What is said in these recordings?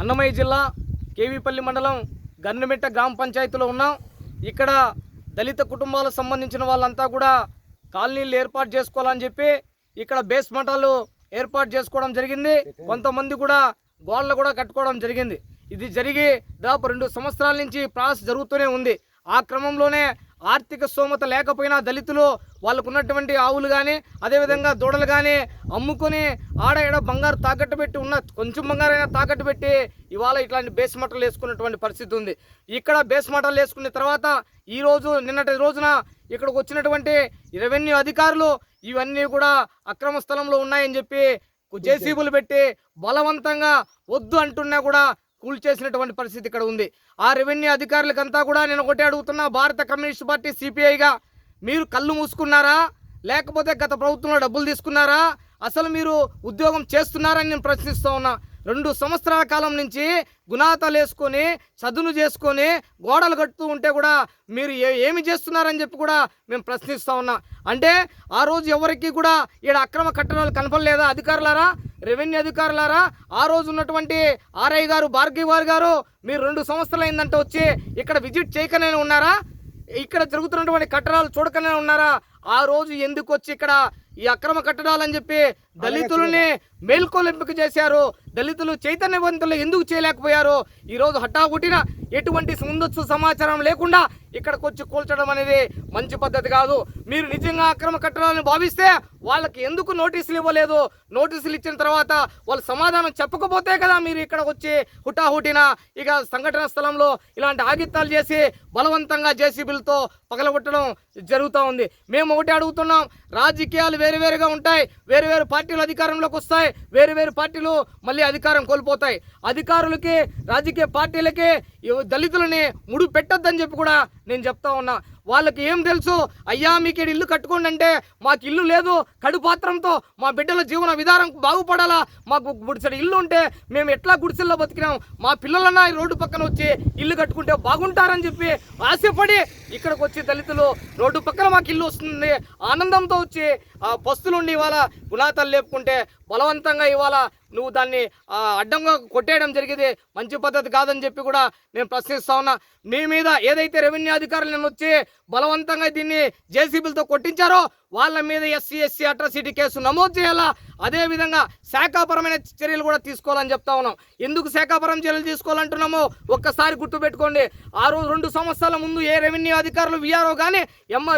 అన్నమయ్య జిల్లా కేవీపల్లి మండలం గన్నమిట్ట గ్రామ పంచాయతీలో ఉన్నాం. ఇక్కడ దళిత కుటుంబాలకు సంబంధించిన వాళ్ళంతా కూడా కాలనీలు ఏర్పాటు చేసుకోవాలని చెప్పి ఇక్కడ బేస్ మఠాలు ఏర్పాటు చేసుకోవడం జరిగింది. కొంతమంది కూడా గోడలు కూడా కట్టుకోవడం జరిగింది. ఇది జరిగి దాదాపు రెండు సంవత్సరాల నుంచి ప్రాసెస్ జరుగుతూనే ఉంది. ఆ క్రమంలోనే ఆర్థిక స్తోమత లేకపోయినా దళితులు వాళ్ళకు ఉన్నటువంటి ఆవులు కానీ అదేవిధంగా దూడలు కానీ అమ్ముకొని ఆడ ఈడ బంగారు తాకట్టు పెట్టి ఉన్న కొంచెం బంగారైనా తాకట్టు పెట్టి ఇవాళ ఇట్లాంటి బేస్ మటలు వేసుకున్నటువంటి పరిస్థితి ఉంది. ఇక్కడ బేస్ మటలు వేసుకున్న తర్వాత ఈ రోజు నిన్నటి రోజున ఇక్కడికి వచ్చినటువంటి రెవెన్యూ అధికారులు ఇవన్నీ కూడా అక్రమ స్థలంలో ఉన్నాయని చెప్పి జేసీబులు పెట్టి బలవంతంగా వద్దు అంటున్నా కూడా కూల్చేసినటువంటి పరిస్థితి ఇక్కడ ఉంది. ఆ రెవెన్యూ అధికారులకంతా కూడా నేను ఒకటే అడుగుతున్నా భారత కమ్యూనిస్ట్ పార్టీ సిపిఐగా మీరు కళ్ళు మూసుకున్నారా? లేకపోతే గత ప్రభుత్వంలో డబ్బులు తీసుకున్నారా? అసలు మీరు ఉద్యోగం చేస్తున్నారని నేను ప్రశ్నిస్తూ ఉన్నా. రెండు సంవత్సరాల కాలం నుంచి గుణాతలు వేసుకొని చదును చేసుకొని గోడలు కట్టుతూ ఉంటే కూడా మీరు ఏ- ఏమి చేస్తున్నారని చెప్పి కూడా మేము ప్రశ్నిస్తూ ఉన్నా. అంటే ఆ రోజు ఎవరికి కూడా ఈడ అక్రమ కట్టడాలు కనపడలేదా అధికారులారా? రెవెన్యూ అధికారులారా? ఆ రోజు ఉన్నటువంటి ఆర్ఐ గారు భార్గవి వారి గారు మీరు రెండు సంవత్సరాలు అయిందంటే వచ్చి ఇక్కడ విజిట్ చేయకనే ఉన్నారా? ఇక్కడ జరుగుతున్నటువంటి కట్టడాలు చూడకనే ఉన్నారా? ఆ రోజు ఎందుకు వచ్చి ఇక్కడ ఈ అక్రమ కట్టడాలని చెప్పి దళితులని మేల్కొలింపిక చేశారు. దళితులు చైతన్యవంతులు ఎందుకు చేయలేకపోయారు ఈరోజు రోజు హఠాహుటిన ఎటువంటి ముందస్తు సమాచారం లేకుండా ఇక్కడికి వచ్చి కూల్చడం అనేది మంచి పద్ధతి కాదు. మీరు నిజంగా అక్రమ కట్టడాలను భావిస్తే వాళ్ళకి ఎందుకు నోటీసులు ఇవ్వలేదు? నోటీసులు ఇచ్చిన తర్వాత వాళ్ళు సమాధానం చెప్పకపోతే కదా మీరు ఇక్కడికి వచ్చి హుటాహుటిన ఇక సంఘటన స్థలంలో ఇలాంటి ఆగిత్తాలు చేసి బలవంతంగా జేసీబీలతో పగలగొట్టడం జరుగుతూ ఉంది. మేము ఒకటి అడుగుతున్నాం రాజకీయాలు వేరు వేరుగా ఉంటాయి వేరు వేరు పార్టీలు అధికారంలోకి వస్తాయి వేరు వేరు పార్టీలు మళ్ళీ అధికారం కోల్పోతాయి. అధికారులకి రాజకీయ పార్టీలకి దళితులని ముడు పెట్టొద్దని చెప్పి కూడా నేను చెప్తా ఉన్నా. వాళ్ళకి ఏం తెలుసు? అయ్యా మీకు ఇల్లు కట్టుకోండి అంటే మాకు ఇల్లు లేదు. కడుపాత్రంతో మా బిడ్డల జీవన విధానం బాగుపడాలా? మాకు గుడిసెడు ఇల్లు ఉంటే మేము ఎట్లా గుడిసెల్లో బతికినాం? మా పిల్లలన్నా రోడ్డు పక్కన వచ్చి ఇల్లు కట్టుకుంటే బాగుంటారని చెప్పి ఆశపడి ఇక్కడికి వచ్చి దళితులు రోడ్డు పక్కన మాకు ఇల్లు వస్తుంది. ఆనందంతో వచ్చి ఆ పస్తులుండి ఇవాళ గుణాతాలు లేపుకుంటే బలవంతంగా ఇవాళ నువ్వు దాన్ని అడ్డంగా కొట్టేయడం జరిగింది. మంచి పద్ధతి కాదని చెప్పి కూడా నేను ప్రశ్నిస్తా ఉన్నా. మీ మీద ఏదైతే రెవెన్యూ అధికారులు నేను వచ్చి బలవంతంగా దీన్ని జేసీబీలతో కొట్టించారో వాళ్ళ మీద ఎస్సీ ఎస్సీ అట్రాసిటీ కేసు నమోదు చేయాలా? అదేవిధంగా శాఖాపరమైన చర్యలు కూడా తీసుకోవాలని చెప్తా ఉన్నాం. ఎందుకు శాఖాపరం చర్యలు తీసుకోవాలంటున్నామో ఒక్కసారి గుర్తుపెట్టుకోండి. ఆ రోజు రెండు సంవత్సరాల ముందు ఏ రెవెన్యూ అధికారులు విఆర్ఓ కానీ ఎమ్మ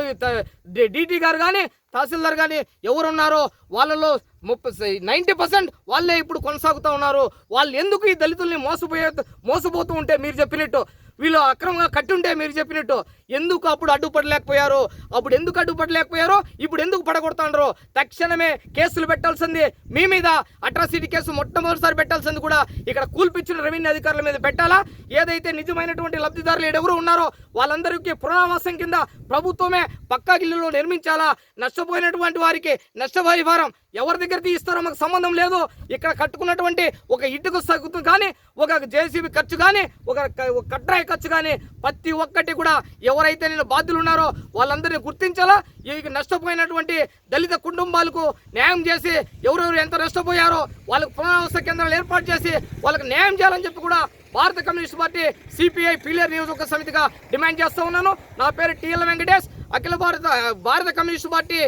డిటి గారు కానీ తహసీల్దార్ కానీ ఎవరున్నారో వాళ్ళలో ముప్పై నైంటీ పర్సెంట్ వాళ్ళే ఇప్పుడు కొనసాగుతూ ఉన్నారు. వాళ్ళు ఎందుకు ఈ దళితుల్ని మోసపోయే మోసపోతూ ఉంటే మీరు చెప్పినట్టు వీళ్ళు అక్రమంగా కట్టుంటే మీరు చెప్పినట్టు ఎందుకు అప్పుడు అడ్డుపడలేకపోయారు అప్పుడు ఎందుకు అడ్డుపడలేకపోయారో ఇప్పుడు ఎందుకు పడగొడుతున్నారు తక్షణమే కేసులు పెట్టాల్సింది మీ మీద. అట్రాసిటీ కేసు మొట్టమొదటిసారి పెట్టాల్సింది కూడా ఇక్కడ కూల్పించిన రెవెన్యూ అధికారుల మీద పెట్టాలా? ఏదైతే నిజమైనటువంటి లబ్ధిదారులు ఎవరు ఉన్నారో వాళ్ళందరికీ పునరావాసం కింద ప్రభుత్వమే పక్కా ఇల్లులు నిర్మించాలా? నష్టపోయినటువంటి వారికి నష్టపరిహారం ఎవరి దగ్గర తీస్తారో మాకు సంబంధం లేదు. ఇక్కడ కట్టుకున్నటువంటి ఒక ఇటుకు సగుతు కానీ ఒక జేసీబీ ఖర్చు కానీ ఒక ఒక కట్రాయి ఖర్చు కానీ ప్రతి ఒక్కటి కూడా ఎవరైతే నేను బాధ్యులు ఉన్నారో వాళ్ళందరినీ గుర్తించాలా? ఈ నష్టపోయినటువంటి దళిత కుటుంబాలకు న్యాయం చేసి ఎవరెవరు ఎంత నష్టపోయారో వాళ్ళకు పునరావాస కేంద్రాలు ఏర్పాటు చేసి వాళ్ళకి న్యాయం చేయాలని చెప్పి కూడా భారత కమ్యూనిస్ట్ పార్టీ సిపిఐ పీలియర్ నియోజక సమితిగా డిమాండ్ చేస్తూ ఉన్నాను. నా పేరు టిఎల్ వెంకటేష్. అఖిల భారత భారత కమ్యూనిస్ట్ పార్టీ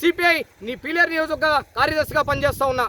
సిపిఐ నీ పీలియర్ నియోజక కార్యదర్శిగా పనిచేస్తూ ఉన్నా.